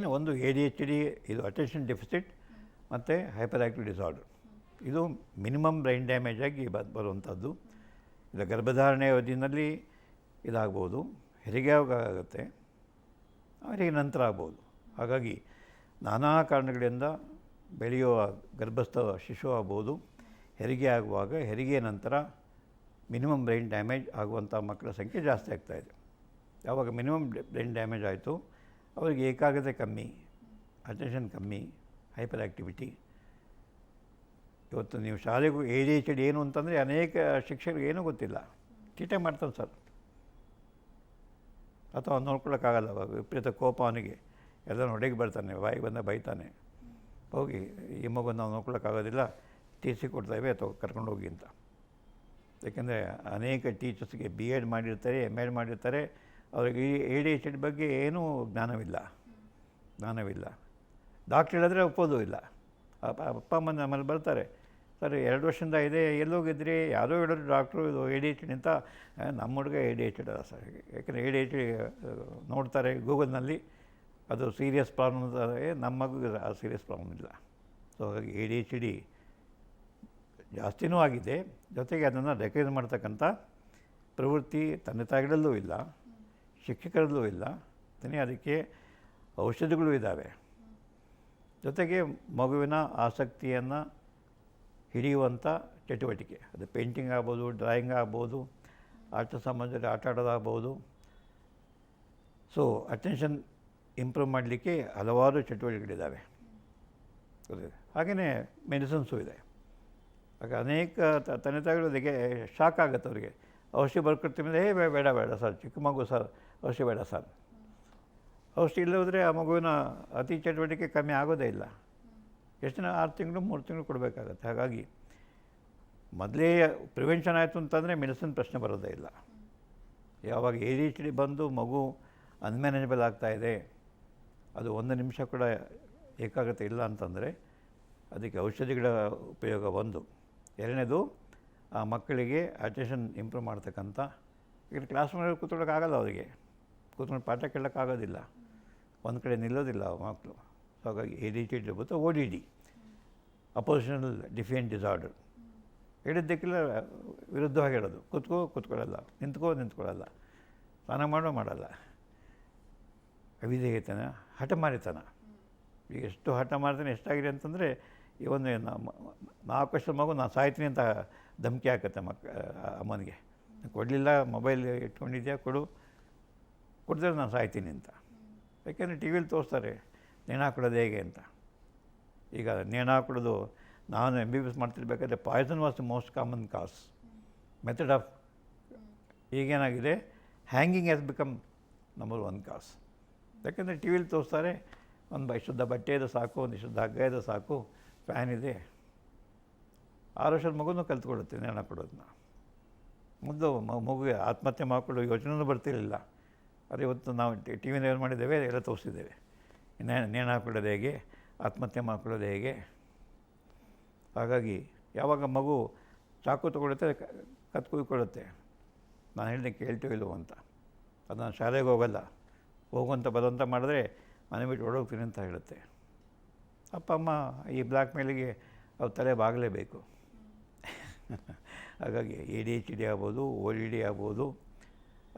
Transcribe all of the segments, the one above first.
ತಾನೇ ಒಂದು A D H D ಇದು ಅಟೆನ್ಷನ್ ಡೆಫಿಸಿಟ್ ಮತ್ತು ಹೈಪರ್ ಆ್ಯಕ್ಟಿವ್ ಡಿಸಾರ್ಡರ್ ಇದು ಮಿನಿಮಮ್ ಬ್ರೈನ್ ಡ್ಯಾಮೇಜ್ ಆಗಿ ಬ ಬರುವಂಥದ್ದು ಇದು ಗರ್ಭಧಾರಣೆ ಅವಧಿಯಲ್ಲಿ ಇದಾಗ್ಬೋದು. ಹೆರಿಗೆ ಆಗುತ್ತೆ. ಅವರಿಗೆ ನಂತರ ಆಗ್ಬೋದು. ಹಾಗಾಗಿ ನಾನಾ ಕಾರಣಗಳಿಂದ ಬೆಳೆಯುವ ಗರ್ಭಸ್ಥ ಶಿಶು ಆಗ್ಬೋದು. ಹೆರಿಗೆ ಆಗುವಾಗ ಹೆರಿಗೆ ನಂತರ ಮಿನಿಮಮ್ ಬ್ರೈನ್ ಡ್ಯಾಮೇಜ್ ಆಗುವಂಥ ಮಕ್ಕಳ ಸಂಖ್ಯೆ ಜಾಸ್ತಿ ಆಗ್ತಾಯಿದೆ ಯಾವಾಗ ಮಿನಿಮಮ್ ಬ್ರೈನ್ ಡ್ಯಾಮೇಜ್ ಆಯಿತು ಅವರಿಗೆ ಏಕಾಗ್ರತೆ ಕಮ್ಮಿ ಅಟೆನ್ಷನ್ ಕಮ್ಮಿ ಹೈಪರ್ ಆ್ಯಕ್ಟಿವಿಟಿ ಇವತ್ತು ನೀವು ಶಾಲೆಗೂ ಎ ಡಿ ಎಚ್ ಡಿ ಏನು ಅಂತಂದರೆ ಅನೇಕ ಶಿಕ್ಷಕರಿಗೆ ಏನೂ ಗೊತ್ತಿಲ್ಲ. ಚೀಟೆ ಮಾಡ್ತಾನೆ ಸರ್. ಅಥವಾ ನೋಡ್ಕೊಳ್ಳೋಕ್ಕಾಗಲ್ಲ, ವಿಪರೀತ ಕೋಪ ಅವನಿಗೆ. ಎಲ್ಲ ಹೊಡೆಗೆ ಬರ್ತಾನೆ, ಬಾಯಿಗೆ ಬಂದ ಬೈತಾನೆ. ಹೋಗಿ, ಈ ಮಗು ನಾವು ನೋಡ್ಕೊಳ್ಳೋಕ್ಕಾಗೋದಿಲ್ಲ, ಟಿ ಸಿ ಕೊಡ್ತೇವೆ ಅಥವಾ ಕರ್ಕೊಂಡು ಹೋಗಿ ಅಂತ. ಏಕೆಂದರೆ ಅನೇಕ ಟೀಚರ್ಸ್ಗೆ ಬಿ ಎಡ್ ಮಾಡಿರ್ತಾರೆ ಎಂ ಎಡ್ ಮಾಡಿರ್ತಾರೆ ಅವ್ರಿಗೆ ಈ ಎ ಡಿ ಎಚ್ ಡಿ ಬಗ್ಗೆ ಏನೂ ಜ್ಞಾನವಿಲ್ಲ. ಜ್ಞಾನವಿಲ್ಲ. ಡಾಕ್ಟ್ರ್ ಹೇಳಿದ್ರೆ ಒಪ್ಪೋದು ಇಲ್ಲ. ಅಪ್ಪ ಅಮ್ಮ ನಮ್ಮಲ್ಲಿ ಬರ್ತಾರೆ. ಸರ್, ಎರಡು ವರ್ಷದಿಂದ ಇದೆ ಎಲ್ಲೋಗಿದ್ರಿ ಯಾರೋ ಹೇಳಿದ್ರು ಡಾಕ್ಟ್ರು ಇದು ಎ ಡಿ ಎಚ್ ಡಿ ಅಂತ. ನಮ್ಮ ಹುಡುಗ ಎ ಡಿ ಎಚ್ ಡಿ ಅಲ್ಲ ಸರ್. ಯಾಕೆಂದರೆ ಎ ಡಿ ಎಚ್ ಡಿ ನೋಡ್ತಾರೆ ಗೂಗಲ್ನಲ್ಲಿ. ಅದು ಸೀರಿಯಸ್ ಪ್ರಾಬ್ಲಮ್ ನಮ್ಮ ಮಗು ಆ ಸೀರಿಯಸ್ ಪ್ರಾಬ್ಲಮ್ ಇಲ್ಲ. ಸೊ ಹಾಗಾಗಿ ಎ ಡಿ ಎಚ್ ಡಿ ಜಾಸ್ತಿನೂ ಆಗಿದೆ. ಜೊತೆಗೆ ಅದನ್ನು ರೆಕಗ್ನೈಸ್ ಮಾಡ್ತಕ್ಕಂಥ ಪ್ರವೃತ್ತಿ ತಂದೆ ತಾಯಿಗಳಲ್ಲೂ ಇಲ್ಲ. ಶಿಕ್ಷಕರಲ್ಲೂ ಇಲ್ಲ. ತನೇ ಅದಕ್ಕೆ ಔಷಧಿಗಳು ಇದ್ದಾವೆ. ಜೊತೆಗೆ ಮಗುವಿನ ಆಸಕ್ತಿಯನ್ನು ಹಿಡಿಯುವಂಥ ಚಟುವಟಿಕೆ. ಅದು ಪೇಂಟಿಂಗ್ ಆಗ್ಬೋದು, ಡ್ರಾಯಿಂಗ್ ಆಗ್ಬೋದು ಆಟ ಸಮಾಜದಲ್ಲಿ ಆಟ ಆಡೋದಾಗ್ಬೋದು. ಸೊ ಅಟೆನ್ಷನ್ ಇಂಪ್ರೂವ್ ಮಾಡಲಿಕ್ಕೆ ಹಲವಾರು ಚಟುವಟಿಕೆಗಳಿದ್ದಾವೆ. ಹಾಗೆಯೇ ಮೆಡಿಸಿನ್ಸು ಇದೆ. ಆಗ ಅನೇಕ ತಂದೆ ತಾಯಿಗಳು ಶಾಕ್ ಆಗುತ್ತೆ ಅವರಿಗೆ. ಔಷಧಿ ಬರ್ಕೊಡ್ತೀವಿ ಅಂದರೆ, ಏ ಬೇಡ ಬೇಡ ಸರ್, ಚಿಕ್ಕ ಮಗು ಸರ್, ಔಷಧಿ ಬೇಡ ಸರ್. ಔಷಧಿ ಇಲ್ಲದ್ರೆ ಆ ಮಗುವಿನ ಅತಿ ಚಟುವಟಿಕೆ ಕಮ್ಮಿ ಆಗೋದೇ ಇಲ್ಲ. ಎಷ್ಟು ದಿನ, ಆರು ತಿಂಗಳು, ಮೂರು ತಿಂಗಳು ಕೊಡಬೇಕಾಗತ್ತೆ. ಹಾಗಾಗಿ ಮೊದಲೇ ಪ್ರಿವೆನ್ಷನ್ ಆಯಿತು ಅಂತಂದರೆ ಮೆಡಿಸಿನ್ ಪ್ರಶ್ನೆ ಬರೋದೇ ಇಲ್ಲ. ಯಾವಾಗ ಎ ಡಿ ಎಚ್ ಡಿ ಬಂದು ಮಗು ಅನ್ಮ್ಯಾನೇಜಬಲ್ ಆಗ್ತಾಯಿದೆ ಅದು ಒಂದು ನಿಮಿಷ ಕೂಡ ಏಕಾಗ್ರತೆ ಇಲ್ಲ ಅಂತಂದರೆ, ಅದಕ್ಕೆ ಔಷಧಿಗಳ ಉಪಯೋಗ ಒಂದು. ಎರಡನೇದು ಆ ಮಕ್ಕಳಿಗೆ ಅಟೆನ್ಷನ್ ಇಂಪ್ರೂವ್ ಮಾಡ್ತಕ್ಕಂಥ, ಈಗ ಕ್ಲಾಸ್ ಮನೆಯಲ್ಲಿ ಕೂತ್ಕೊಳ್ಳೋಕ್ಕಾಗಲ್ಲ ಅವರಿಗೆ. ಕೂತ್ಕೊಂಡು ಪಾಠ ಕೇಳೋಕ್ಕಾಗೋದಿಲ್ಲ ಒಂದು ಕಡೆ ನಿಲ್ಲೋದಿಲ್ಲ ಮಕ್ಕಳು. ಸೊ ಹಾಗಾಗಿ ಎ ಡಿ ಟಿ ಡಿ ಬಂತು O D D oppositional defiant disorder ಹೇಳಿದ್ದಕ್ಕೆಲ್ಲ ವಿರುದ್ಧವಾಗಿ ಹೇಳೋದು. ಕೂತ್ಕೋ, ಕೂತ್ಕೊಳ್ಳಲ್ಲ. ನಿಂತ್ಕೋ, ನಿಂತ್ಕೊಳ್ಳಲ್ಲ. ಸ್ನಾನ ಮಾಡೋ ಮಾಡಲ್ಲ. ಅವಿಧೇಯತನ, ಹಠಮಾರಿತನ. ಈಗ ಎಷ್ಟು ಹಠ ಮಾಡ್ತಾನೆ ಎಷ್ಟಾಗಿದೆ ಅಂತಂದರೆ, ಈ ಒಂದು ನಾಲ್ಕು ವರ್ಷದ ಮಗು, ನಾನು ಸಾಯ್ತೀನಿ ಅಂತ ಧಮಕಿ ಹಾಕತ್ತೆ ಮಕ್ಕ ಅಮ್ಮನಿಗೆ. ಕೊಡಲಿಲ್ಲ, ಮೊಬೈಲ್ ಇಟ್ಕೊಂಡಿದ್ಯಾ, ಕೊಡು. ಕೊಡ್ತಾರೆ ನಾನು ಸಾಯ್ತೀನಿ ಅಂತ. ಯಾಕೆಂದರೆ ಟಿ ವಿಲಿ ತೋರಿಸ್ತಾರೆ, ನೇಣು ಕೊಡೋದು ಹೇಗೆ ಅಂತ. ಈಗ ನೇಣು ಹಾಕೊಳ್ಳೋದು, ನಾನು M B B S ಮಾಡ್ತಿರ್ಬೇಕಾದ್ರೆ poison was the most common cause method of ಈಗೇನಾಗಿದೆ hanging has become number one cause ಯಾಕೆಂದರೆ ಟಿ ವಿಲಿ ತೋರಿಸ್ತಾರೆ, ಒಂದು ಶುದ್ಧ ಬಟ್ಟೆ ಇದೆ ಸಾಕು, ಒಂದು ಶುದ್ಧ ಹಗ್ಗ ಇದೆ ಸಾಕು ಫ್ಯಾನ್ ಇದೆ. ಆರು ವರ್ಷದ ಮಗುನೂ ಕಲ್ತ್ಕೊಳ್ಳುತ್ತೆ ನೇಣ ಕೊಡೋದನ್ನ. ಮುದ್ದು ಮ- ಮಗುಗೆ ಆತ್ಮಹತ್ಯೆ ಮಾಡಿಕೊಳ್ಳೋ ಯೋಚನೆಯೂ ಬರ್ತಿರಲಿಲ್ಲ. ಆದರೆ ಇವತ್ತು ನಾವು ಟಿ ವಿನ ಏನು ಮಾಡಿದ್ದೇವೆ, ಎಲ್ಲ ತೋರಿಸಿದ್ದೇವೆ. ನೇ ನೇಣು ಹಾಕೊಳ್ಳೋದು ಹೇಗೆ, ಆತ್ಮಹತ್ಯೆ ಮಾಡ್ಕೊಳ್ಳೋದು ಹೇಗೆ? ಹಾಗಾಗಿ ಯಾವಾಗ ಮಗು ಚಾಕು ತಗೊಳುತ್ತೆ ಕತ್ ಕುಯ್ಕೊಳ್ಳುತ್ತೆ, ನಾನು ಹೇಳಿದೆ ಕೇಳ್ತೀವಿ ಇಲ್ಲವೋ ಅಂತ. ಅದು ಶಾಲೆಗೆ ಹೋಗಲ್ಲ. ಹೋಗುವಂಥ ಬದಂತ ಮಾಡಿದ್ರೆ ಮನೆ ಬಿಟ್ಟು ಓಡೋಗ್ತೀನಿ ಅಂತ ಹೇಳುತ್ತೆ. ಅಪ್ಪ, ಅಮ್ಮ ಈ ಬ್ಲ್ಯಾಕ್ ಮೇಲಿಗೆ ಅವ್ರ ತಲೆ ಬಾಗಲೇಬೇಕು. ಹಾಗಾಗಿ ಎ ಡಿ ಎಚ್ ಡಿ ಆಗ್ಬೋದು ಓ ಡಿ ಡಿ ಆಗ್ಬೋದು,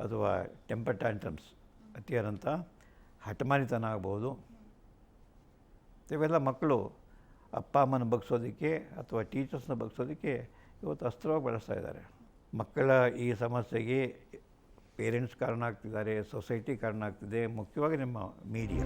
ಅಥವಾ ಟೆಂಪರ್ ಟ್ಯಾಂಟ್ರಮ್ಸ್ ಅತಿಯಾದಂಥ ಹಠಮಾನಿತನ ಆಗ್ಬೋದು. ಇವೆಲ್ಲ ಮಕ್ಕಳು ಅಪ್ಪ ಅಮ್ಮನ ಬಗ್ಸೋದಕ್ಕೆ ಅಥವಾ ಟೀಚರ್ಸ್ನ ಬಗ್ಸೋದಕ್ಕೆ ಇವತ್ತು ಅಸ್ತ್ರವಾಗಿ ಬಳಸ್ತಾ ಇದ್ದಾರೆ. ಮಕ್ಕಳ ಈ ಸಮಸ್ಯೆಗೆ ಪೇರೆಂಟ್ಸ್ ಕಾರಣ ಆಗ್ತಿದ್ದಾರೆ, ಸೊಸೈಟಿ ಕಾರಣ ಆಗ್ತಿದೆ, ಮುಖ್ಯವಾಗಿ ನಿಮ್ಮ ಮೀಡಿಯಾ.